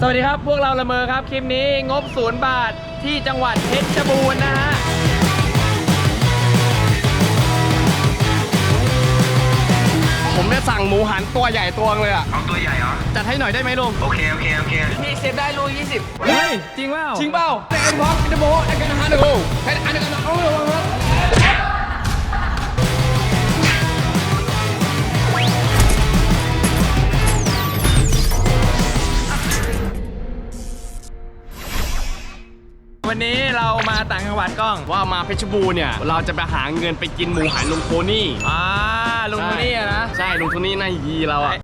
สวัสดีครับ พวกเราละเมอครับ คลิปนี้งบศูนย์บาทที่จังหวัดเพชรบูรณ์นะฮะผมเนี่ยสั่งหมูหันตัวใหญ่ตัวนึงเลยอะเอาตัวใหญ่เหรอ จัดให้หน่อยได้ไหมลุงโอเค โอเค โอเคพี่เซฟได้รู20 เฮ้ย จริงเปล่าจริงเปล่าแต่ไอ้พร้อมจะโบไอ้กันฮันดูไอ้อันนี้กันเอาเลย วันนี้เรามาต่างจังหวัดกล้อง ว่ามาเพชรบูรณ์เนี่ย เราจะไปหาเงินไปกินหมูหันลุงโทนี่อ่าลุงคนนี้อะนะ ใช่ลุงโทนี่น่ายีเราอะ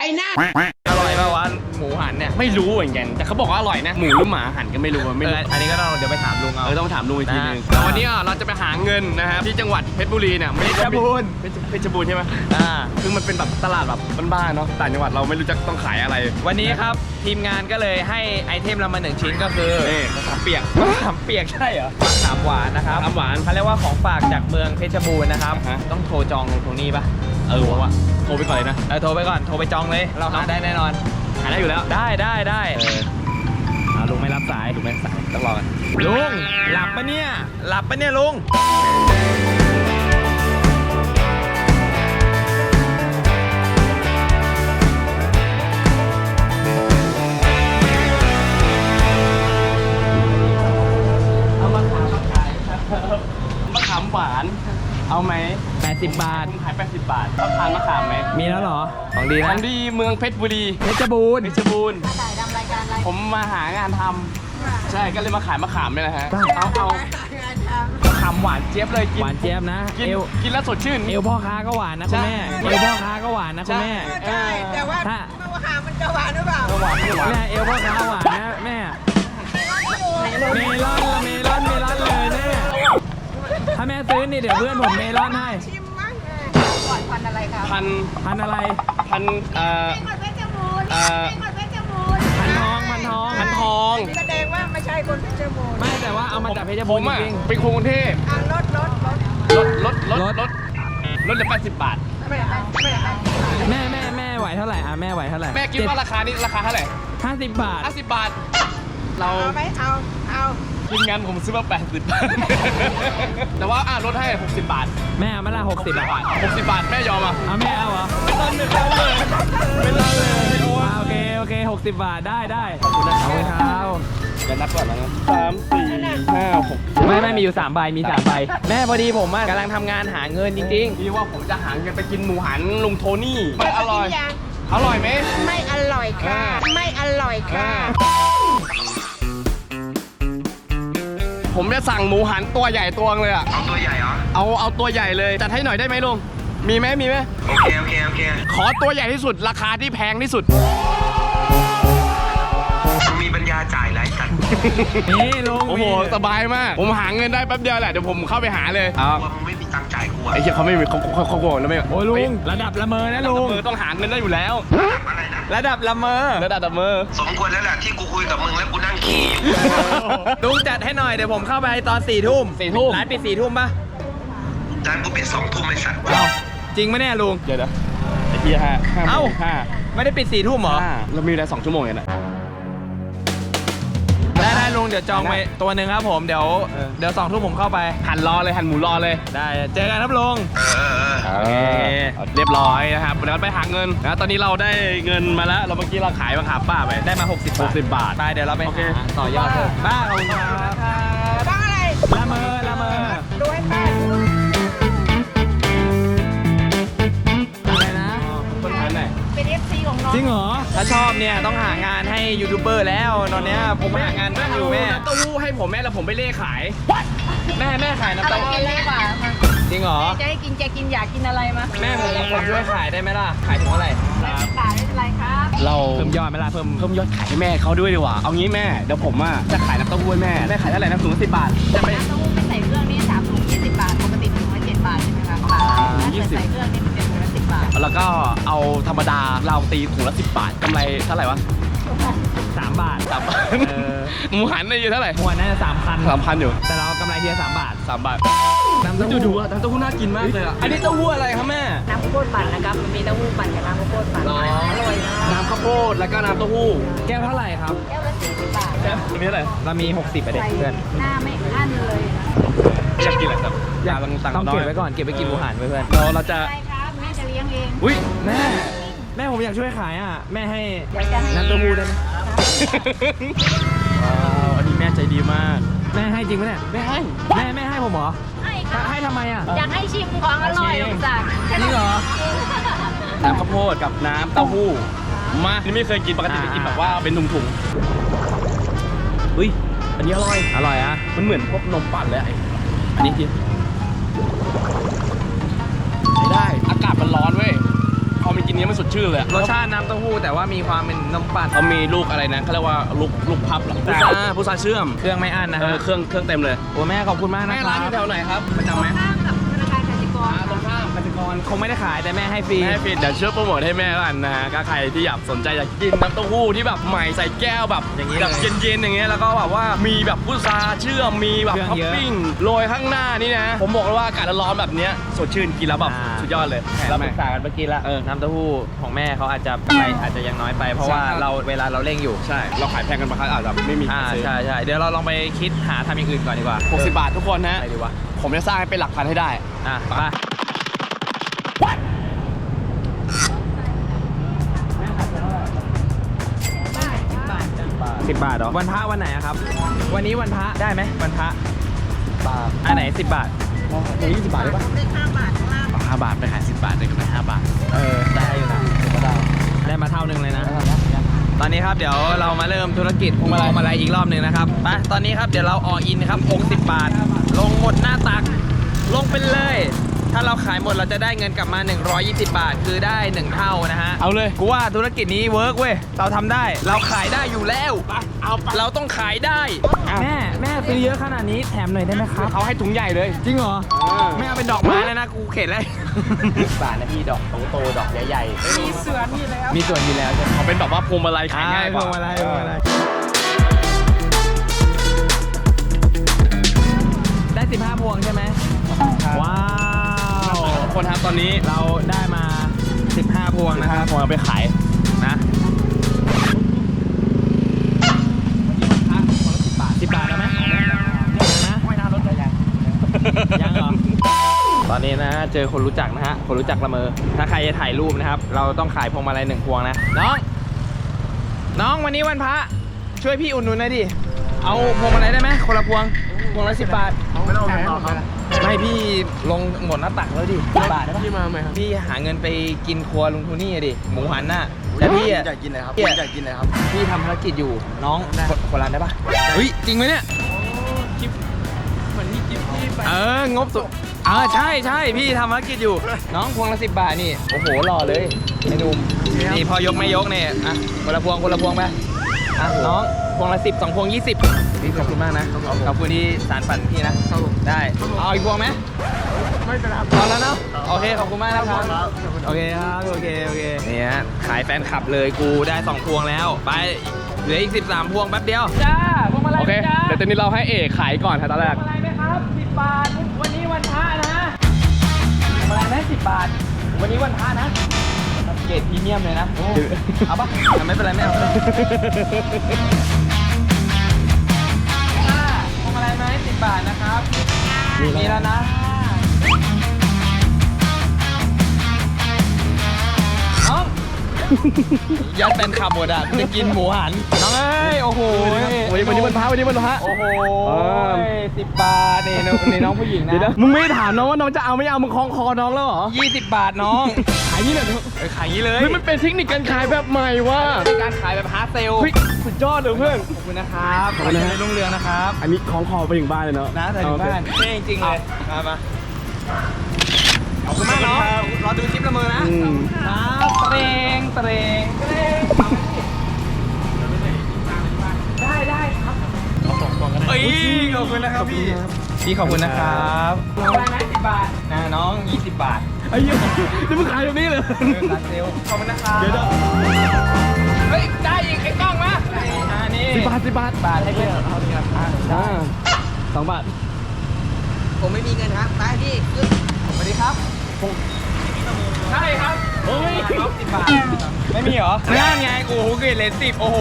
อร่อยป่าวะห มูหันเนี่ย ไม่รู้เหมือนกัน แต่เขาบอกว่าอร่อยนะ หมูหรือหมาหันก็ไม่รู้อะไม่เอรู้ออันนี้ก็ต้องเดี๋ยวไปถามลุงเอา เออต้องถามลุงอีกทีนึงนะแต่วันนี้อะเราจะไปหาเงินนะครับที่จังหวัดเพชรบุรีเนี่ยไม่ได้เพชรบูรณ์ เพชรเพชรบูรณ์ใช่ไหมอ่า คือมันเป็นแบบตลาดแบบบ้านๆเนาะ ต่างจังหวัดเราไม่รู้จะต้องขายอะไร วันนี้ครับทีมงานก็เลยให้ไอเทมเรามาหนึ่งชิ้นก็คือนี่มะขามเปียก มะขามเปียกใช่เหรอมะขามหวานนะครับมะขามหวานเขาเรียกว่าของฝากจากเมืองเพชรบูรณ์นะครับ อ่าฮะ ต้องโทรจองลุงโทนี่ปะเออว่ะโทรไปก่อนเลยนะ เออโทรไปก่อน โทรไปจองเลย เราหาได้แน่นอน หาได้อยู่แล้ว ได้ได้ได้เออเอาลุงไม่รับสายถูกไหมสายต้องรอกันลุงหลับปะเนี่ยหลับปะเนี่ยลุงเอามะขามมาขายครับมะขามหวาน เอาไหม80 บาท ผมขาย80 บาทต้องทานมะขามไหมมีแล้วเหรอ ของดีขนะองดีเมืองเพชรบุรีเพชรบูรณ์เพชรบูรณ์ถ่ายทำรายการอะไรผมมาหางานทำใช่ก็เลยมาขายมะขามนี่แหละฮะเอาเอางานทมะขามหวานเจี๊ยบเลยกินหวานเจี๊ยบนะ กินเอว กินแล้วสดชื่น เอวพ่อค้าก็หวานนะคุณแม่ ใช่ เอวพ่อค้าก็หวานนะคุณแม่ำใช่แต่ว่าถ้ามะขามมันจะหวานหรือเปล่าหวานไม่หวานแม่เอวพ่อค้าหวานนะแม่ เมลอนละเมล ถ้าแม่ซื้อนี่เดี๋ยวเพื่อนผมเมลอนให้ชิมมั้งก่อนพันอะไรครับพันพันอะไร พันเอ่อเป็นคนเพชรบูรณ์เอ่อเป็นคนเพชรบูรณ์พันทองพันทองพันทอง แสดงว่าไม่ใช่คนเพชรบูรณ์ไม่แต่ว่าเอามาจากเพชรผบูรมณ์อะจริง เป็นคนกรุงเทพอะลดลดลดลดลดลดลลดดลดเหลือ80บาท ไม่ได้ไม่ได้ๆแม่แม่แม่ไหวเท่าไหร่อะแม่ไหวเท่าไหร่แม่คิดว่าราคานี้ราคาเท่าไหร่ห้าสิบบาท 50บาท เราเอาไหมเอาเอา ทีมงานผมซื้อมา80บาท แต่ว่าอะลดให้ 60 บาทแม่เอามาละหกสิบบาท60 บาทแม่ยอมอะเอาแม่เอาเหรอไม่ต้องไม่ต้องเลยไม่ต้องเลยไม่โอ้อ่าโอเคโอเคหกสิบบาทได้ได้ขอบคุณครับจะนับก่อนนะสามสี่ห้าหกไม่ไม่มีอยู่3ใบมี3ใบแม่พอดีผมอะกำลังทำงานหาเงินจริงพี่ว่าผมจะหาเงินไปกินหมูหันลุงโทนี่ไม่อร่อยกินยังอร่อยไหม ไม่อร่อยค่ะ ไม่อร่อยค่ะ ผมจะสั่งหมูหันตัวใหญ่ตัวนึงเลยอะ เอาตัวใหญ่เหรอ เอาเอาตัวใหญ่เลยจัดให้หน่อยได้ไหมลุง มีไหมมีไหม โอเค โอเค โอเค ขอตัวใหญ่ที่สุด ราคาที่แพงที่สุดมึงมีปัญญาจ่ายไรสัตว์ๆนี่ลุงโอ้โหมีสบายมาก ผมหาเงินได้แป๊บเดียวแหละ เดี๋ยวผมเข้าไปหาเลย เอากลัวมึงไม่มีตังค์จ่าย กูอะไอ้เหี้ยเขาไม่มีเขาเขาเขาโกรธแล้วไม่โอ้ยลุงระดับละเมอนะลุลุงงต้องหาเงินได้อยู่แล้ว อะไรนะระดับละเมอระดับดับมือสมควรแล้วแหละที่กูคุยกับมึงแล้วกูนั่งขี่อยู่ลุงจัดให้หน่อยเดี๋ยวผมเข้าไปตอนสี่ทุ่มสี่ทุ่มร้านปิดสี่ทุ่มปะร้านกูปิดสองทุ่มไอ้สัตว์เอ้าจริงไหมเนี่ยลุงเดี๋ยวนะไอ้เหี้ยห้าห้าเอ้าห้าไม่ได้ปิดสี่ทุ่มเหรอห้าเรามีเวลาสองชั่วโมงเองนะได้ได้ลุง เดี๋ยวจองไปตัวหนึ่งครับผมเดี๋ยวเออเดี๋ยวสองทุ่มผมเข้าไปหั่นรอเลยหั่นหมูรอเลยได้เจอกันครับลุงเออเออเออโอเคเรียบร้อยนะครับเดี๋ยวไปหาเงินนะตอนนี้เราได้เงินมาแล้ว เราเมื่อกี้เราขายมะขามป้าไปได้มา 60 บาท 60 บาทไปเดี๋ยวเราไปโอเคหาต่อยอดเพิ่มบ้าขอบคุณครับต้องอะไรละเมอละเมอดูให้ป้าดูอะไรนะคนขายไหนเป็น FC ของน้องจริงเหรอถ้าชอบเนี่ยต้องหางานให้ยูทูบเบอร์แล้ว ตอนเนี้ยผมหางานบ้างอยู่แม่เต้าหู้ให้ผมแม่แล้วผมไปเล่ขาย แม่แม่ขายน้ำอะไรเต้าหู้กินเลยกว่ามาจริงเหรอ จะให้กินจะกินอยากกินอะไรมาแม่ผมผมช่วยขายได้ไหมล่ะ ขายถุงเท่าไหร่ไม่เป็นไรไม่เป็นไรครับ เราเพิ่มยอดไหมล่ะเพิ่มเพิ่มยอดขายให้แม่เขาด้วยดีกว่า เอางี้แม่เดี๋ยวผมอะจะขายน้ำเต้าหู้ให้แม่แม่ขายเท่าไหร่นะถุงละสิบบาทจะไป น้ำเต้าหู้ไม่ใส่เครื่องนี่สามถุงยี่สิบบาท ปกติถุงละเจ็ดบาทใช่ไหมคะบาทถ้าเกิดใส่เครื่องนี่ แล้วก็เอาธรรมดาเราตีถุงละสิบบาทกำไรเท่าไหร่วะสามบาทสามบาทเออหมูหันได้อยู่เท่าไหร่หัวน่าจะสามพันสามพันอยู่แต่เรากำไรทีละสามบาทสามบาทน้ำเต้าดูหู้ดูอะน้ำเต้าหู้น่ากินมากเลยอะอันนี้เต้าหู้อะไรครับแม่น้ำข้าวโพดปั่นนะครับมีเต้าหู้ปั่นกับน้ำข้าวโพดปั่นหรออร่อยมากน้ำข้าวโพดแล้วก็น้ำเต้าหู้แก้วเท่าไหร่ครับแก้วละสี่สิบบาทมีเท่าไหร่เรามี60ประเด็นใส่เพื่อนหน้าไม่อั้นเลยอยากกินอะไรครับอยากตังต้องน้อยเก็บไว้ก่อนเก็บไว้กินหมูหันไว้เพื่อนเราเราจะ เลี้ยงเองอุ้ยแม่ แม่ผมอยากช่วยขายอะ แม่ให้เดี๋ยวจะให้น้ำเต้าหู้ได้ไหมว้าวอันนี้แม่ใจดีมาก แม่ให้จริงปะเนี่ยไม่ให้แม่แม่ให้ผมเหรอให้ค่ะ ให้ทำไมอะ อยากให้ชิมของอร่อยสงสารจริงเหรอ น้ำข้าวโพดกับน้ำเต้าหู้ มานี่ไม่เคยกินปกติจะกินแบบว่าเป็นถุงๆอุ้ย อันนี้อร่อย อร่อยอะ มันเหมือนพวกนมปั่นเลยอะไอ้อันนี้กิน พอมันกินนี้มันสดชื่นเลยอะรสชาติน้ำเต้าหู้แต่ว่ามีความเป็นนมปั่นเขามีลูกอะไรนะเขาเรียกว่าลูกลูกพับเหรอพุทราพุทราเชื่อมเครื่องไม่อั้นนะเอฮะอเครื่องเครื่องเต็มเลย โอ้แม่ขอบคุณมากนะแม่คร้ารันบอยู่แถวไหนครับประจำไหม ข้ามกสิกรคงไม่ได้ขายแต่แม่ให้ฟรี แม่ปิดเดี๋ยวช่วยโปรโมทให้แม่แล้วกันนะฮะก็ใครที่อยากสนใจอยากกินน้ำเต้าหู้ที่แบบใหม่ใส่แก้วแบบอย่างนี้แบบเลยเย็นๆอย่างเงี้ยแล้วก็แบบว่ามีแบบพุทราเชื่อมมีแบบเครื่องท็อปเยอะปิ้งโรยข้างหน้านี่นะ ผมบอกเลยว่าอากาศร้อนๆแบบเนี้ยสดชื่นกินแล้วแบบอ่า สุดยอดเลยเราปแม่รึกษากันเมื่อกี้ละเออน้ำเต้าหู้ของแม่เขาอาจจะไปอาจจะยังน้อยไป เพราะว่าใช่เราเวลาเราเร่งอยู่ ใช่ เราขายแพงกันบางครั้งอาจจะไม่มีอ่าซื้อใช่ใช่เดี๋ยวเราลองไปคิดหาทำอย่างอื่นก่อนดีกว่า60บาททุกคนนะ อะไรดีวะผมจะสร้างให้เป็นหลักพันให้ได้ อะไป สิบบาทเหรอวันพระวันไหนอะครับ วันนี้วันพระได้ไหมวันพระบาทอันไหนสิบบาทอย่างนี้สิบบาทได้ปะเลขห้าบาทข้างล่างเอาห้าบาทไปขายสิบบาทได้กำไรห้าบาท เออได้อยู่นะได้มาเท่านึงเลยนะ ตอนนี้ครับเดี๋ยวเรามาเริ่มธุรกิจพวงมาลัยมาลัยอีกรอบหนึ่งนะครับไปตอนนี้ครับเดี๋ยวเราออินครับ60 บาท ลงหมดหน้าตัก ลงไปเลย ถ้าเราขายหมดเราจะได้เงินกลับมา 120 บาท คือได้ 1 เท่านะฮะ เอาเลย กูว่าธุรกิจนี้เวิร์กเว้ย เราทำได้ เราขายได้อยู่แล้วเอาไปเราต้องขายได้ แม่แม่ซื้อเยอะขนาดนี้แถมหน่อยได้ไหมครับ เอาให้ถุงใหญ่เลย จริงเหรอเออไม่เอาเป็นดอกไม้แล้วนะ กูเข็ดเลยบาทนะพี่ดอกโตๆดอกใหญ่ๆมีส่วนอยู่แล้วมีส่วนอยู่แล้วใช่ไหม เขาเป็นแบบว่าพวงมาลัยขายอ่าง่ายพวงมาลัยพวงมาลัยได้15พวงใช่ไหมว้าวทุก คนครับตอนนี้เราได้มา 15 พวงนะครับผมเอาไปขายนะสิบบาทแล้วไหมยังนะไม่น่ารถเลยยังยังเหรอ ตอนนี้นะเจอคนรู้จักนะฮะ คนรู้จักละเมอ ถ้าใครจะถ่ายรูปนะครับ เราต้องขายพวงมาลัยหนึ่งพวงนะ น้อง น้องวันนี้วันพระ ช่วยพี่อุ่นนุนหน่อยดิ เอาพวงมาลัยได้ไหมคนละพวง พวงละสิบบาท ไม่ต้องเอาเงินครับ ไม่พี่ลงหมดหน้าตักแล้วดิสิบบาทได้ปะพี่มาไหมครับพี่หาเงินไปกินครัวลุงโทนี่อะดิหมูหันน่ะแต่พี่อะอยากกินอะไรครับพี่อยากกินอะไรครับ พี่ทำภารกิจอยู่น้องคนคนร้านได้ปะเฮ้ยจริงไหมเนี่ยเหมือนที่กินที่ไปเอองบสุดเออใช่ใช่พี่ทำภารกิจอยู่ น้องพวงละสิบบาทนี่โอ้โหหล่อเลยไอ้หนุ่มนี่พอยกไม่ยกเนี่ยอะคนละพวงคนละพวงไปอะน้อง พวงละสิบสองพวงยี่สิบพี่ขอบคุณมากนะขอบคุณที่สารฝันพี่นะได้เอาอีกพวงไหมไม่เป็นไรครับเอาแล้วเนาะโอเคขอบคุณมากนะครับโอเคครับโอเคโอเคนี่ฮะขายแฟนคลับเลยกูได้สองพวงแล้วไปเหลืออีก 13 พวงแป๊บเดียว จ้าพวงมาลัยโอเคจ้าเดี๋ยวตอนนี้เราให้เอกขายก่อนครับตอนแรกอะไรไหมครับ 10 บาท วันนี้วันพระนะอะไรไหม10 บาท วันนี้วันพระนะ เกรดพรีเมียมเลยนะ เอาปะอะไม่เป็นไรไม่เอา บาทนะครับ มีแล้วนะ ยัดแฟนขับหมดอะจะกินหมูหันน้องเอ้ยโอ้โหวันนี้วันนี้วันพระวันนี้วันพระโอ้โหเออสิบบาทนี่น้องนี่น้องผู้หญิงนะเดี๋ยวนะมึงไม่ถามน้องว่าน้องจะเอาไม่เอามึงคล้องคอน้องแล้วเหรอยี่สิบบาทน้องขายนี่เหรอเออขายอย่างนี้เลยเฮ้ยมันเป็นเทคนิคการขายแบบใหม่ว่ะเป็นการขายแบบฮาร์ดเซลเฮ้ยสุดยอดเลยเพื่อนขอบคุณนะครับขอบคุณนะขอให้รุ่งเรืองนะครับ อันนี้คล้องคอไปถึงบ้านเลยเนาะนะแต่ถึงบ้านเท่จริงๆเลยมามา ขอบคุณมากเนาะรอดูคลิปละเมอนะอืม ครับเตรงเตรงเตรงได้ได้ครับเฮ้ยขอบคุณนะครับพี่พี่ขอบคุณนะครับน้องได้ไหมสิบบาทนะน้องยี่สิบบาทไอ้เหี้ยนี่มึงขายแบบนี้เลย เออร้านเซลลขอบคุณนะครับเดี๋ยวนะเฮ้ยได้อีกไอ้กล้องมาอันนี้สิบบาทสิบบาทบาทให้เพื่อนเอาดีครับอะอ่าสองบาทผมไม่มีเงินครับไปพี่ขึ้น สวัสดีครับใช่ครับโอ้ยสิบบาทไม่มีเหรอนั่นไงโอ้โหเกรดเลนสิบโอ้โห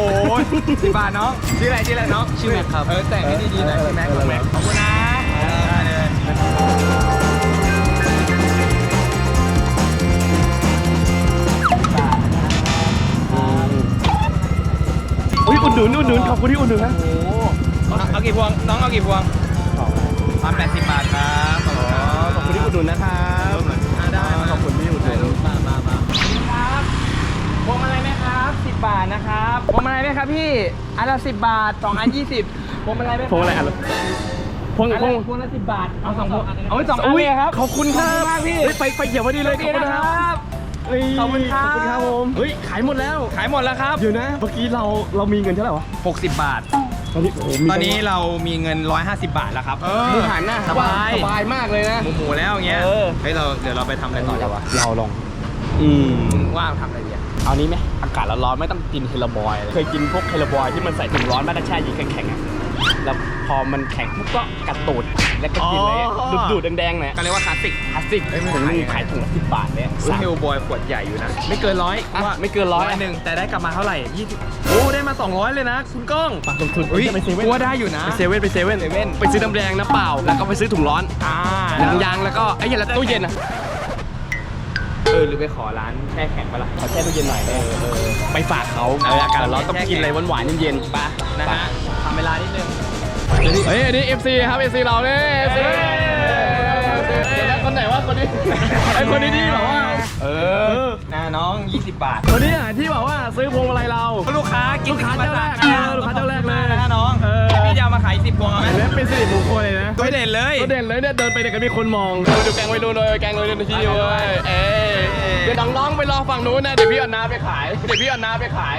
สิบบาทน้องชื่ออะไรชื่ออะไรน้องชื่อแม็กครับเออแต่งให้ดีๆหน่อยชื่อแม็กแม็กขอบคุณนะได้เลยอุ้ยอุดหนุนอุดหนุนขอบคุณที่อุดหนุนนะโอ้โหเอาเอากี่พวงน้องเอากี่พวงพันแปดสิบบาทครับขอบคุณครับ นุนนะครับอ่าได้มาขอบคุณที่อุดหนุนมามามาครับพวงมาลัยไหมครับสิบบาทนะครับพวงมาลัยไหมครับพี่อันละสิบบาทสองอันยี่สิบพวงมาลัยไหมพวงอะไรอะพวงอันพวงละพวงละสิบบาทเอาสองพวงเอาไว้สองอันอุ้ยเลยครับขอบคุณครับขอบคุณมากพี่เฮ้ยไฟไฟเขียวพอดีเลยขอบคุณนะครับเฮ้ยขอบคุณครับขอบคุณครับผมเฮ้ยขายหมดแล้วขายหมดแล้วครับเดี๋ยวนะ เมื่อกี้เราเรามีเงินเท่าไหร่วะ60บาท ตอนนี้โอ้โหมีตอนนี้เรามีเงิน 150 บาทแล้วครับหมูหันหน้าสบายสบายมากเลยนะ หมูหมูแล้วอย่างเงี้ย เออ เฮ้ยเราเดี๋ยวเราไปทำอะไรต่อดีวะเราลอง อืมมึงว่างทำอะไรดีอะเอานี้ไหมอากาศร้อนๆไม่ต้องกินเฮลบอยเลยเคยกินพวกเฮลบอยที่มันใส่ถุงร้อนมาแล้วแช่เยิงแข็งๆอะ แล้วพอมันแข็งปุ๊บก็กัดตูดแล้วก็กินเลยดูดๆแดงๆหน่อยก็เรียกว่าคลาสสิก พลาสติกเอ้ยไม่ถุงนึงขาย ขายถุงละสิบบาทเนี่ยเฮลบอยขวดใหญ่อยู่นะ ไม่เกินร้อยอะว่าไม่เกินร้อยหนึ่งแต่ได้กลับมาเท่าไหร่20โอ้ ได้มา 200 เลยนะ คุณก้องปากลงทุนเฮ้ยจะไปเซเว่นกลัวได้อยู่นะ ไปเซเว่นไปเซเว่นเซเว่นไปซื้อน้ำแดงน้ำเปล่า แล้วก็ไปซื้อถุงร้อนอ่าหนังยางแล้วก็ไอ้เหี้ยแล้วตู้เย็นอะเออหรือไปขอร้านแช่แข็งมาละ ขอแช่ตู้เย็นหน่อยได้ไปฝากเขาเอออากาศร้อนต้องกินอะไรหวานๆเย็นๆไปนะฮะ ทำเวลานิดนึง เฮ้ยอันนี้ FC ครับ FC เราเนี่ย FC เดี๋ยวนะคนไหนวะคนนี้ไอ้คนนี้ที่แบบว่า เออนะน้อง 20 บาท คนนี้อะที่บอกว่าซื้อพวงมาลัยเรา ลูกค้ากินลูกค้าเจ้าแรกมจเออลูกค้าเจ้าแรกเลยนะน้องเออพี่จะเอามาขาย10พวงเอาไหมและเป็นสิริมงคลเลยนะ ตัวเด่นเลย ตัวเด่นเลยเนี่ยเดินไปเนี่ยก็มีคนมองดูแกงไว้ดูเลยแกงเลยดูที่เว้ยเอ้ยเดี๋ยวน้องๆไปรอฝั่งนู้นนะเดี๋ยวพี่เอาน้าไปขายเดี๋ยวพี่เอาน้าไปขาย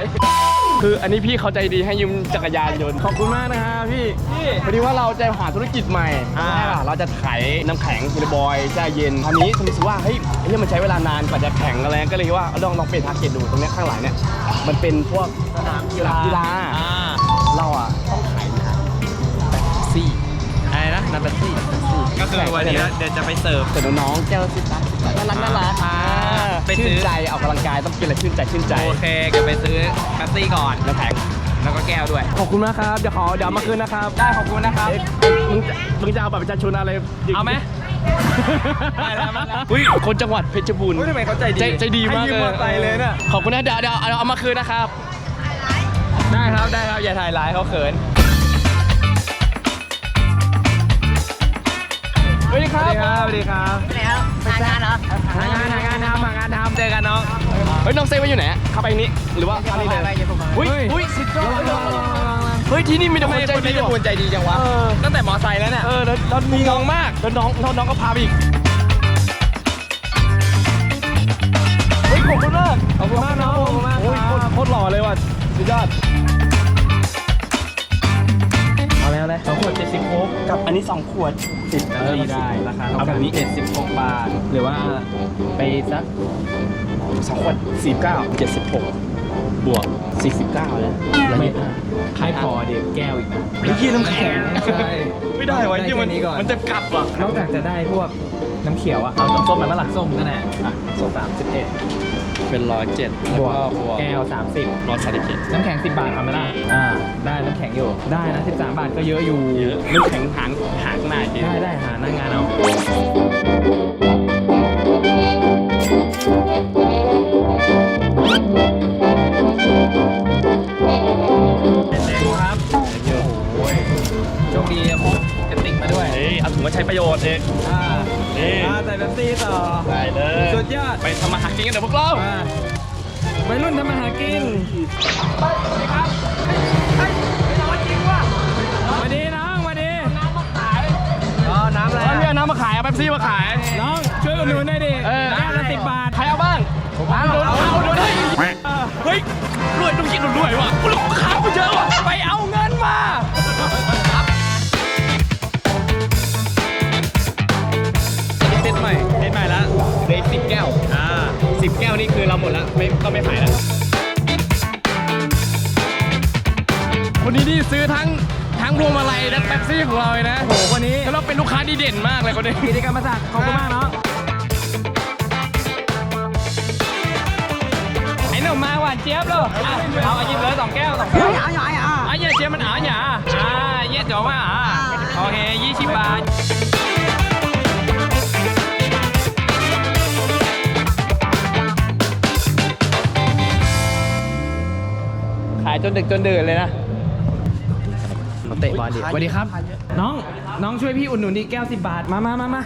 คืออันนี้พี่เขาใจดีให้ยืมจักรยานยนต์ขอบคุณมากนะครับพี่พี่พอดีว่าเราจะหาธุรกิจใหม่อ่าใช่ป่ะเราจะขายน้ำแข็งกินบอยแช่เย็นอันนี้รู้สึกว่าเฮ้ยไอ้เนี่ยมันใช้เวลานานกว่าจะแข็งอะไรก็เลยคิดว่าลองลองเปลี่ยนทาร์เก็ตดูตรงเนี้ยข้างหลังเนี่ยมันเป็นพวกสนามกีฬากีฬาอ่าเราอะต้องขายน้ำซี่อะไรนะนับเป็นซี่ก็คือวันนี้เดี๋ยวจะไปเสิร์ฟแต่น้องๆแก้วสิบบาทน่ารักน่ารักอ่า ไปซื้ชื่อนใจออกกำลังกายต้องกินอะไรชื่นใจชื่นใจโอเคเดี๋ยวไปซื้อแคสซี่ก่อน น้ำแข็งแล้วก็แก้วด้วย ขอบคุณมากครับเดี๋ยวขอเดี๋ยวเอามาคืนนะครับได้ขอบคุณนะครับ เอ๊ะมึงจะมึงจะเอาบัตรประชาชนอะไรเอาไหมได้แล้วมาแล้ว อุ้ยคนจังหวัดเพชรบูรณ์เฮ้ยทำไมเขาใจดีใจใจดีมากให้ยืมมอเตอร์ไซค์เลยน่ะขอบคุณนะเดี๋ยวเดี๋ยวเอาเอามาคืนนะครับ ได้ครับได้ครับอย่าถ่ายร้ายเขาเขิน สวัสดีสครัวับสดีครับสวัสดีครับ แล้ว ทำงานเหรอหางานหางานทำหางานทำเจอกันน้อง เฮ้ยน้องเซฟไว้อยู่ไหนอะเข้าไปนี้หรือว่าเข้านี่เลยอุ้ยอุ้ยสิจ้าเฮ้ยที่นี่มีแต่ทำคไมนใจคนดีนี้จะว่ะควรใจดีจังวะเออตั้งแต่มอไซค์แล้วเนี่ย เออแล้วแล้วมีน้องมากแล้วน้องน้องน้องก็พาไปอีกเฮ้ยขอบคุณมากขอบคุณมากน้องขอบคุณมากโอ้ยครับโคตรโคตรหล่อเลยว่ะสุดยอดเอา แล้วเลยสองขวดเจ็ดสิบโค้กกับอันนี้สองขวดสิบเออได้ราคาเอาแบบนี้เจ็ดสิบหกบาท หรือว่าไปสักสองขวดสี่เก้าเจ็ดสิบหกบวกสี่สิบเก้าแล้วไม่ให้พอเดี๋ยวแก้วอีกนะไอ้เหี้ยน้ำแข็งใช่ไม่ได้วะได้ที่มันแค่นี้ก่อนมันจะกลับอะนอกจากจะได้พวกน้ำเขียวอะเอาน้ำส้มมาเมื่อหลักส้มนั่นแหละอะส้มสามสิบเอ็ด เป็นร้อยเจ็ดบวกแก้วสามสิบร้อยสามสิบเจ็ด น้ำแข็งสิบบาททำไหมล่ะอ่า ได้น้ำแข็งอยู่ ได้นะสิบสามบาทก็เยอะอยู่ เยอะน้ำแข็งหางหางหน้าเยได้อะได้หาหน้างานเอา วนี่คือเราหมดแล้วไม่ก็ไม่ขายแล้วซื้อทั้งทั้งพวงมาลัยและแป๊บซี่ของเราเลยนะโอ้โหคนนี้แล้วเราเป็นลูกค้าดีเด่นมากเลยคนนี้ กิจกรรมศักดิ์ขอบคุณมากเนาะไอ้หนุ่มมาหวานเจี๊ยบเลยอะเอาเอาหยิบเลยสองแก้วสองแก้วเอาหน่อยอะอะเยี่ยเจี๊ยบมันอะหยาอ่าเยี่ยจ๋อมาอะโอเคยี่สิบบาทขายจนดึกจนดื่นเลยนะ เขาเตะบอลดิสวัสดีครับ น้องน้องช่วยพี่อุดหนุนดิแก้วสิบบาท มามามามา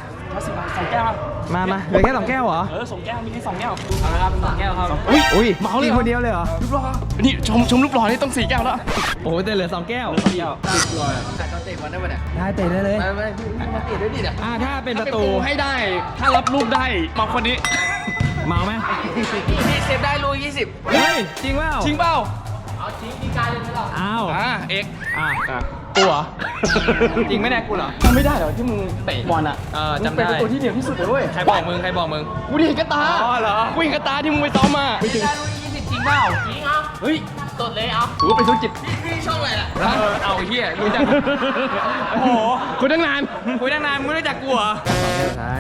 สิบบาทสองแก้วมามาเหลือแค่สองแก้วเหรอ เออสองแก้ว มีแค่สองแก้วเอาละครับสองแก้วครับ อุ้ยอุ้ยเหมาเลยกินเหรอคนเดียวเลยเหรอรูปหล่อนี่ชมชมรูปหล่อนี่ต้องสี่แก้วแล้ว โอ้โหแต่เหลือสองแก้วเดียวได้เตะได้เลยไม่ไม่มาเปลี่ยนด้วยดิเนี่ยอ่าถ้าเป็นปถ้าระเป็นตูตูให้ได้ ถ้ารับลูกได้มาคนนี้ เมาไหมยี่สิบได้ลูกยี่สิบเฮ้ยจริงเปล่าจริงเปล่าอ้าวอ่าเอกอะอะกู เหรอ จริงไหมเนี่ยกูเหรอจำไม่ได้เหรอที่มึงเตะบอลอะเออมึงจำเป็นได้ประตูที่เหนียวที่สุดเลยเว้ยใครบอกมึงใครบอกมึง กูได้เห็นกระตาอ๋อเหรอ กูเห็นกระตาที่มึงไปซ้อมมาไม่ถึงจริงเปล่าเฮ้ย ตดเลยเอาถือว่าเป็นธุรกิจเออเอาเฮียรู้จักโอ้โหคุณตั้งนานคุยตั้งนานมึงไม่รู้จักกูเหรอใช่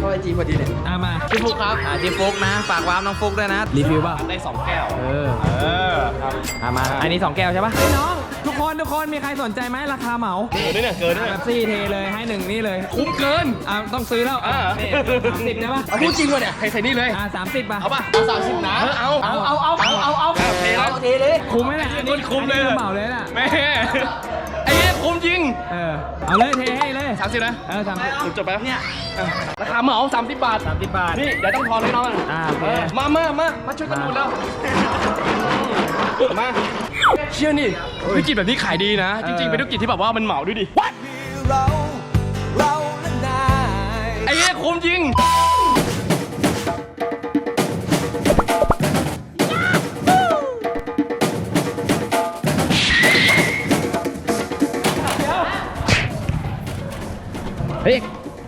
ก็ไอจีพอดีเลยอะมาพี่ฟุกครับอ่าพี่ฟุกนะฝากวาร์ปน้องฟุกด้วยนะรีวิวป่ะได้สองแก้วเออเออครับอะมาอันนี้2แก้วใช่ปะน้องทุกคนทุกคนมีใครสนใจไหมราคาเหมาเกินด้วยเนี่ยเกินด้วยแบเนี่ยบซี่เทเลยให้หนึ่งนี่เลย คุ้มเกินอะต้องซื้อแล้วอ่านี่สามสิบใช่ปะเอาพูดจริงวะเนี่ยใครใส่นี่เลยอ่าสามสิบป่ะเอาป่ะเอาสามสิบนะเอาเอาเอาเอาเอาเอาเอาเทแล้วคุ้มไหมล่ะอันนี้คุ้มเลย อันนี้เหมาเลยน่ะ แม่ไอ้เนี่ยคุ้มจริงเออ เอาเลยเทให้เลย สามสิบนะเออสามสิบจบไปแล้วเนี่ยราคาเหมาสามสิบบาท สามสิบบาท นี่เดี๋ยวต้องทอนให้น้องอะอ่าโอเค เออมามามามาช่วยกันดูแล้ว มา เชื่อนี่ธุรกิจแบบนี้ขายดีนะ จริง ๆ เป็นธุรกิจที่แบบว่ามันเหมาด้วยดิไอ้เนี่ยคุ้มจริง ฮ้ย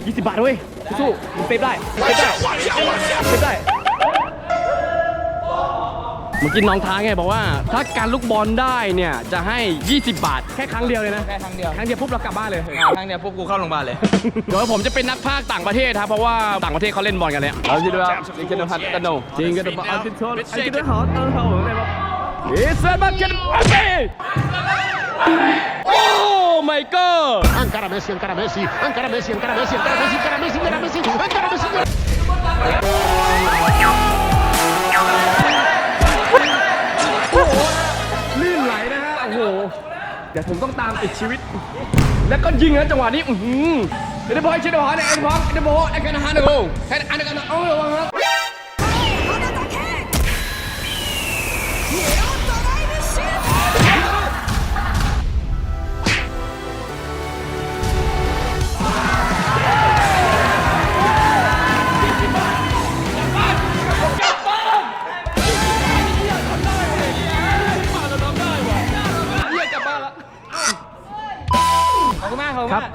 ยี่สิบบาทเว้ยสู้ๆมึงเซฟได้มึงเซฟได้เซฟได้เมื่อกี้น้องท้าไงบอกว่า ถ้าการลูกบอลได้เนี่ยจะให้ 20 บาทแค่ครั้งเดียวเลยนะแค่ครั้งเดียวครั้งเดียวปุ๊บเรากลับบ้านเลยครั้งเดียวปุ๊บกูเข้าโรงพยาบาลเลยเดี๋ยวผมจะเป็นนักพากย์ต่างประเทศครับเพราะว่าต่างประเทศเขาเล่นบอลกันเลยเราจะดูว่าจริงกันพัดกันโนจริงกันพัดกันโนจริงกันหอตเออเขาเลยครับอิสราเอลกันไปโอ้ my god Encara Messi, encara Messi, encara Messi, encara Messi, encara Messi, encara Messi, encara Messi, encara Messi. encara- ลื่นไหลนะฮะ โอ้โห เดี๋ยวผมต้องตามติดชีวิต แล้วก็ยิงนะจังหวะนี้ อือหือเดี๋ยวบอยเชดบอยเอ็นบอยเอ็นบอยเอ็นกันฮาร์ดโกแค่อันกันเอาระวังครับขอบ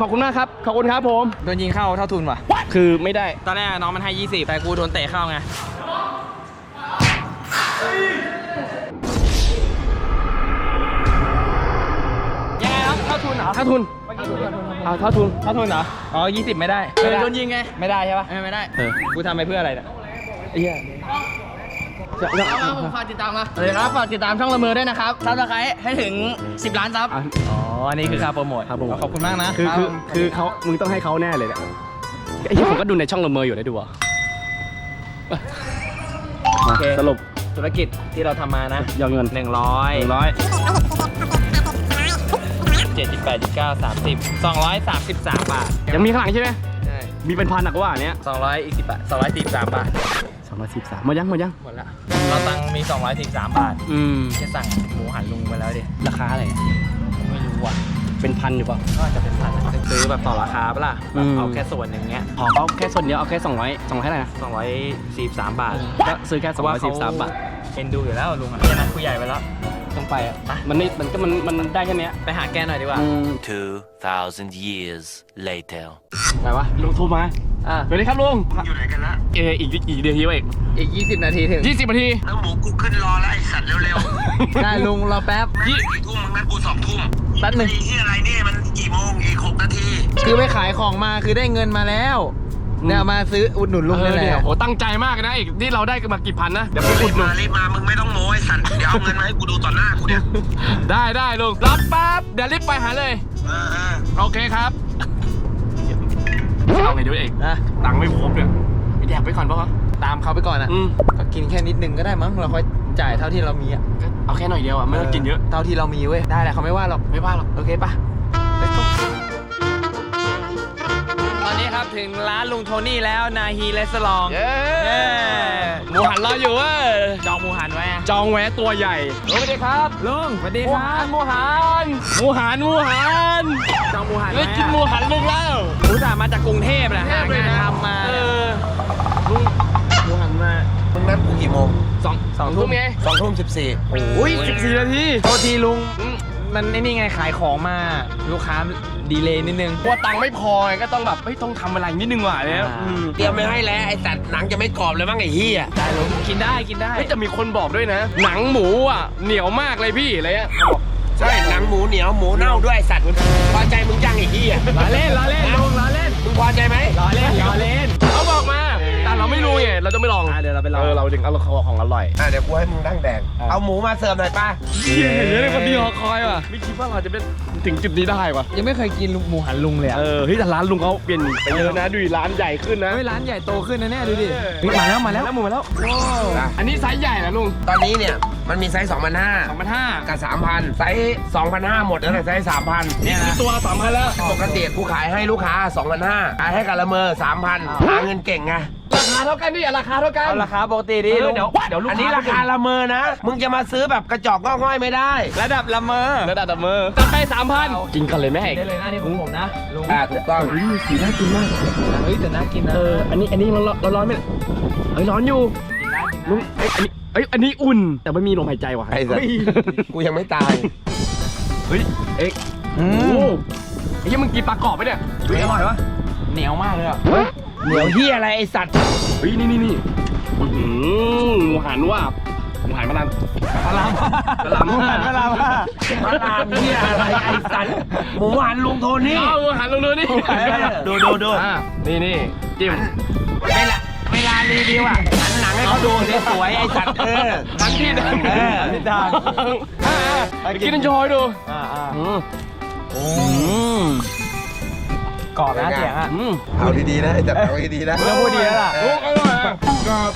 อบคุณครัมาบกขอบคุณมากครับ ขอบคุณครับผม โดนยิงเข้าเท่าทุนว่ะ คือไม่ได้ ตอนแรกน้องมันให้ 20 แต่กูโดนเตะเข้าไงยังไงครับเท่าทุนเหรอเท่าทุนเอาเท่าทุนเท่าทุนเหรอ อ๋อ 20 ไม่ได้ เออโดนยิงไง ไม่ได้ใช่ปะเออไม่ได้ เออ กูทำไปเพื่ออะไรเนี่ยไอ้ เหี้ยจะจะฝากติดตามนะเลยครับฝากติดตามช่องละเมอด้วยนะครับซับสไครต์ให้ถึง 10 ล้านซับอะอ๋อ อันนี้คือค่าโปรโมทค่าโปรโมทขอบคุณมากนะ คือคือคือเขามึงต้องให้เขาแน่เลยเนี่ยไอ้เหี้ยผมก็ดูในช่องละเมออยู่ได้ดูอะโอเค สรุปธุรกิจที่เราทำมานะยอดเงิน100 100ร้อย78 9 30 233บาท ยังมีข้างหลังใช่ไหม ใช่ มีเป็นพันอะกูว่าอันเนี้ย200อีก10บาท243บาทสองร้อยสิบสาม หมดยังหมดยังหมดละเราตังค์มี243บาทอืมแค่สั่งหมูหันลุงไปแล้วดิราคาอะไรอะไม่รู้ว่ะเป็นพันอยู่เปล่า ก็อาจจะเป็นพันอะซื้อแบบต่อราคาปะล่ะแบบอืมเอาแค่ส่วนหนึ่งเงี้ยอ๋อเขาแค่ส่วนเดียวเอาแค่สองร้อยสองร้อยเท่าไหร่นะ243 บาทก็ซื้อแค่สองร้อยสิบสามบาทเอ็นดูอยู่แล้วลุงอะแค่นั้นคุยใหญ่ไปแล้วส ไปอะมันนี่มันก็มันมันได้แค่เนี้ยไปหาแกหน่อยดีกว่า 2,000 years later. ไหนวะลุงโทรมาอะสวัสดีครับลุงอยู่ไหนกันละเอออีกอีกเดียวทีเองอีก 20 นาทีถึงยี่สิบนาทีแล้วหมูกูขึ้นรอแล้วไอสัตว์เร็วๆได้ลุงรอแป๊บแม่งกี่ทุ่มมึงนัดกูสองทุ่มแป๊บหนึ่งไอ้ที่อะไรนี่มันกี่โมงอีกหกนาที คือไปขายของมาคือได้เงินมาแล้ว เนี่ยมาซื้ออุดหนุนลุงเอนี่อแหเนี่ยละโหตั้งใจมากนะอีกนี่เราได้กันมากี่พันนะเดี๋ยวไปอุรีดบหนุมานรีบมามึงไม่ต้องโม้ไอสัตว์เดี๋ยวเอาเงินมาให้กูดูต่อหน้ากูเนี่ยได้ได้ลุงรับแป๊บเดี๋ยวรีบไปหาเลยเออเออโอเคครับเอาไงเดี๋ยวเอกนะตังค์ไม่ครบเนี่ยไปแดกไปก่อนปะวะตามเขาไปก่อนอะอืมก็กินแค่นิดนึงก็ได้มั้งเราค่อยจ่ายเท่าที่เรามีอะก็เอาแค่หน่อยเดียวอะไม่ต้องกินเยอะเท่าที่เรามีเว้ยได้แหละเขาไม่ว่าหรอกไม่ว่าหรอกโอเคปะตอนนี้ครับ ถึงร้านลุงโทนี่แล้วนาฮีเลสลองเย้เย้หมูหันรออยู่เว้ยจองหมูหันไว้อะจองแวะตัวใหญ่สวัสดีครับลุงสวัสดีหมูครัหับนหมูหันหมูหันหมูหันจองหมูหันได้ไว้กินหมูหันลุงแล้วอุตส่าห์มาจากกรุงเทพนะหางานทำมาเออหมูหันมามึงนัดกูกี่โมงสองสองทุ่ทุ่มมไงสองทุ่มสิบสี่โอ้ยสิบสี่นาทีโทษทีลุงอื มมันไอ้นี่ไงขายของมาลูกค้าดีเลย์นิดนึง กลัวตังค์ไม่พอไงก็ต้องแบบเฮ้ยต้องทำอะไรนิดนึงว่ะเนี่ยอ่า อืมเตรียมไม่ให้แล้วไอสัตว์หนังจะไม่กรอบเลยมั้งไอ้เหี้ยได้ลุงกินได้กินได้ เฮ้ยจะมีคนบอกด้วยนะ หนังหมูอะเหนียวมากเลยพี่อะไรเงี้ยเขาบอกใช่หนังหมูเหนียวหมูเน่าด้วยไอ้สัตว์พอใจมึงจังไอ้เหี้ยล้อเล่นล้อเล่นลุงล้อเล่นมึงพอใจไหมล้อเล่นล้อเล่น เราไม่รู้ไงเราจะไม่ลองอะเดี๋ยวเราไปลอง เออเราถึงเอาของอร่อย อะเดี๋ยวกูให้มึงนั่งแดงเอาหมูมาเสิร์ฟหน่อยป้าเฮียเห็นเลยคนดีรอคอยว่ะ ไม่คิดว่าเราจะเป็นถึงจุดนี้ได้ว่ะ ยังไม่เคยกินหมูหันลุงเลยอะเออเฮ้ยแต่ร้านลุงเขาเปลี่ยนไปเยอะนะดูดิร้านใหญ่ขึ้นนะ เฮ้ยร้านใหญ่โตขึ้นนะเนี่ยดูดิเฮ้ยมาแล้วมาแล้วแล้วหมูมาแล้วอะอันนี้ไซส์ใหญ่นะลุง ตอนนี้เนี่ย มันมีไซส์2 5 0 0สองพันห้ากับ 3,000 ไซส์2,500 หมดแล้วแต่ไซส์3,000เนี่ยนะตัวสามพันแล้วปกติกูขายให้ลูกค้า 2,500ขายให้กับละเมอ3,000หาเงินเก่งไงราคาเท่ากันดิราคาเท่ากันเอาราคาปกติดิเออลุงเดี๋ยวเดี๋ยวลูกอันนี้ค้าราคาละเมอนะ มึงจะมาซื้อแบบกระจอกงอกง่อยไม่ได้ ระดับละเมอระดับดับมือจัดไปสามพันกินกันเลยแม่เอกได้เลยนะนี่ของผมนะลุงอ่าถูกต้องสีน่ากินมากเฮ้ยแต่น่ากินนะเอออันนี้อันนี้ร้อนร้อนร้อนไหมเฮ้ยร้อนอยู่ ลุงเอ้ยอันนี้เอ้ยอันนี้อุ่น แต่ไม่มีลมหายใจว่ะไอ้สัสเฮ้ยกูยังไม่ตายเฮ้ยเอ็กอืโอ้มโหไอ้ยังมึงกินปลากรอบไปเนี่ยเฮ้ยอร่อยวะเหนียวมากเลยอะเหนียวเฮียอะไรไอ้สัตว์เฮ้ยนี่นี่นี่อื้อหือหมูหันว่าหมูหันมะลันพลามพลามพลามพลามพระรามเฮียอะไรไอ้สัตว์หมูหันลุงโทนี่ เอาหมูหันลงดูนี่ดูดูดู อะนี่นี่จิ้ม เวลาเวลารีวิวอะหันหนัง ให้เขาดูสวยไอ้สัตว์เออทันที่ดังเออพี่ดางอะอะกินโชยดูอ่าอ่าอืมกรอบนะเสียงอะเอาดีๆนะไอ้จัดเอาดีๆนะแล้วพูดดีแล้วล่ะโอ้อร่อยกรอบ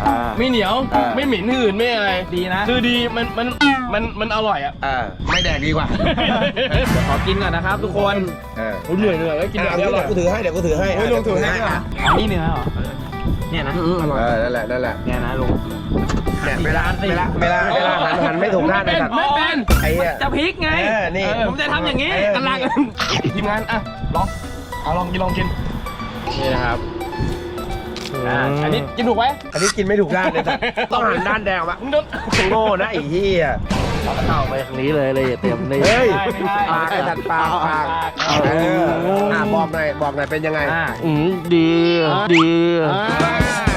อ่าไม่เหนียวไม่เหม็นหืนไม่อะไรดีนะ คือดีมันมันมันมันอร่อยอะอ่าไม่แดกดีกว่าขอกินก่อนนะครับทุกคนเออโอ้ยเหนื่อยเหนื่อยแล้วกินแบบนี้อเดี๋ร่ยอวยกูถือให้เดี๋ยวกูถือให้โอ้ยลงถือให้อันนี้เนื้อเหรอ เนี่ยนะ อืมอร่อย เออนั่นแหละนั่นแหละเนี่ยนะลุงเนี่ยเวลาเวลาเวลาเวลาหันหันไม่ถูกด้านไอ้สัตว์ ไม่เป็นไอ้เหี้ยจะพลิกไงเออนี่ผมจะทำอย่างนี้เออ กำลังทีมงานอะลองเอาลองกินลองกินนี่นะครับอ่าอันนี้กินถูกไหมอันนี้กินไม่ถูกด้านเลยสัตว์ต้องหันด้านแดงมามึงโดน โง่นะไอ้เหี้ย เข้าไปทางนี้เลยเลยเต็มเลยเฮ้ย ไม่ได้ปากไอ้สัตว์ปากปากเอออะบอกหน่อยบอกหน่อยเป็นยังไงอ่าอืมดี ดี อ่ามึง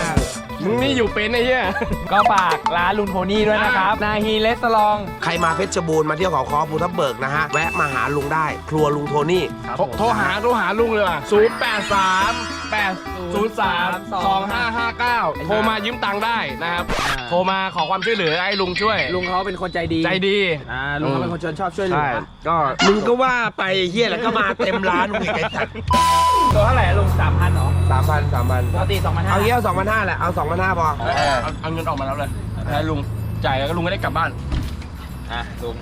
นี่อยู่เป็นไอ้เหี้ย ก็ฝากร้านลุงโทนี่ด้วยนะครับ นาฮีเลสลอง ใครมาเพชรบูรณ์มาเที่ยวเขาคอภูทับเบิกนะฮะ แวะมาหาลุงได้ ครัวลุงโทนี่ โทรโทรหาโทรหาลุงเลยว่ะศูนย์แปดสามแปดศูนย์สามสองห้าห้าเก้าโทรมายืมตังค์ได้นะครับอ่าโทรมาขอความช่วยเหลือให้ลุงช่วย ลุงเขาเป็นคนใจดีใจดี อ่าลุงเขาเป็นคนชอบช่วยเหลืใช่อก็มึงก็ว่าไปเฮียแล้วก็มาเต็มร้านมึงอีกไอ้สัตว์ตัวเท่าไหร่อะลุงสามพันหรอสามพันสามพันปกติสองพันห้าเอาเงี้ยสองพันห้าแหละเอาสองพันห้าพอเอาเอาเงินออกมาแล้วเลยให้ลุงจ่ายแล้วก็ลุงก็ได้กลับบ้านอะลุง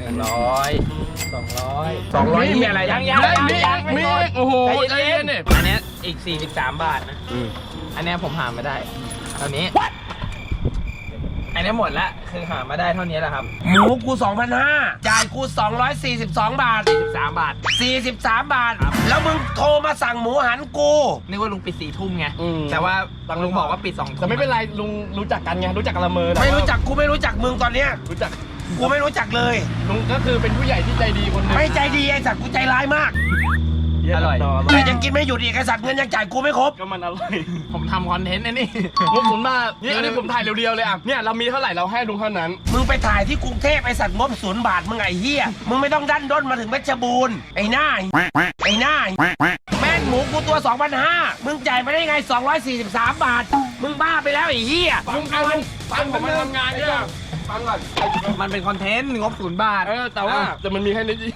หนึ่งร้อยสองร้อยสองร้อยมีอะไรยังยังได้ยังมียังมีไม่หมดโอ้โหใจใจเย็เย็นนเนี่ยอันเนี้ยอีก 43 บาทนะ อันเนี้ยผมหาไม่ได้ตอนนี้ อันนี้หมดละคือหามาได้เท่านี้แหละครับ หมูกู 2,500จ่ายกู 242 บาท 3 บาท 43 บาทแล้วมึงโทรมาสั่งหมูหันกู นึกว่าลุงปิดสี่ทุ่มไง อืม แต่ว่าลุงบอกว่าปิดสองทุ่มแต่ไม่เป็นไรลุงรู้จักกันไงรู้จักกันละเมอแต่ไม่รู้ว่าจักกูไม่รู้จักมึงตอนเนี้ยรู้จักกูไม่รู้จักเลย ลุงก็คือเป็นผู้ใหญ่ที่ใจดีคนหนึงไม่ใจดีไอ้สัตว์กูใจร้ายมาก อร่อย แต่ยังกินไม่หยุดอีกไอ้สัตว์เงินยังจ่ายกูไม่ครบ ก็มันอร่อย ผมทำคอนเทนต์นะนี่งบศูนย์บาทนี่อันนี้ผมถ่ายเรียวๆเลยอะ เนี่ยเรามีเท่าไหร่เราให้ลุงเท่านั้น มึงไปถ่ายที่กรุงเทพไอ้สัตว์งบศูนย์บาทมึงไอ้เหี้ย มึงไม่ต้องดันด้นมาถึงเพชรบูรณ์ไอ้หน้าไอ้หน้าแม่งหมูกูตัว2,500มึงจ่ายมาได้ไง 243 บาท มึงบ้าไปแล้วไอ้เหี้ยลุงเอาลุงฟังผมมาทำงานเนี่ยฟังก่อนมันเป็นคอนเทนต์งบศูนย์บาท เออ แต่ว่าแต่มันมีแค่นี้จริง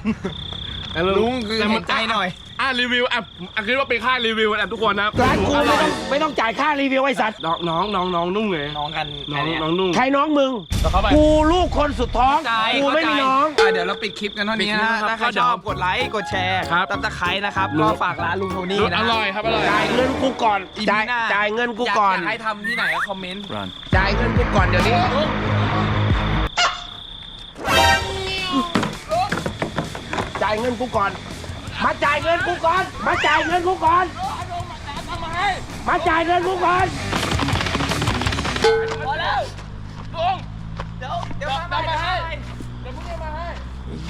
ลุงคือแต่เห็มันใจหน่อย อะรีวิวอะอะคิดว่าเป็นค่ารีวิวนะทุกคนนะร้านกูไม่ต้องไม่ต้องจ่ายค่ารีวิวไอ้สัตว์น้องน้องน้องน้องนุ่งเลยน้องกันน้องเยน้องนุ่งใครน้องมึง แล้วเข้าไป กูลูกคนสุดท้อง ใจกูไม่มีน้องะเดี๋ยวเราปิดคลิปกันเท่านี้นะปิดคลิปนะครับถ้าใครชอบกดไลค์กดแชร์ครับตับตะไคร้นะครับลุก็งฝากร้านลุงโทนี่อนะร่อยครับอร่อยจ่ายเงินกูก่อนอีจ่ายพีหน้จ่ายเงินกูก่อนยากให้ทำที่ไหนก็คอมเมนต์จ่ายเงินกูก่อนเดี๋ยวนี้ายเงินกูก่อน มาจ่ายเงินกูก่อน มาจ่ายเงินกูก่อน มาจ่ายเงินกูก่อน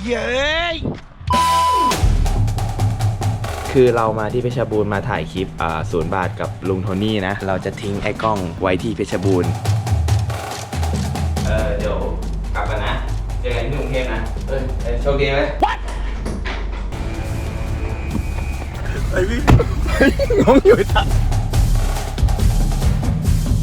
เย้ยคือเรามาที่เพชรบูรณ์มาถ่ายคลิปอ่าศูนย์บาทกับลุงโทนี่นะ เราจะทิ้งไอ้กล้องไว้ที่เพชรบูรณ์ เออเดี๋ยวกลับกันนะ เจอกันที่กรุงเทพนะ เออเออโชคดีไหม น้องอยู่ท่า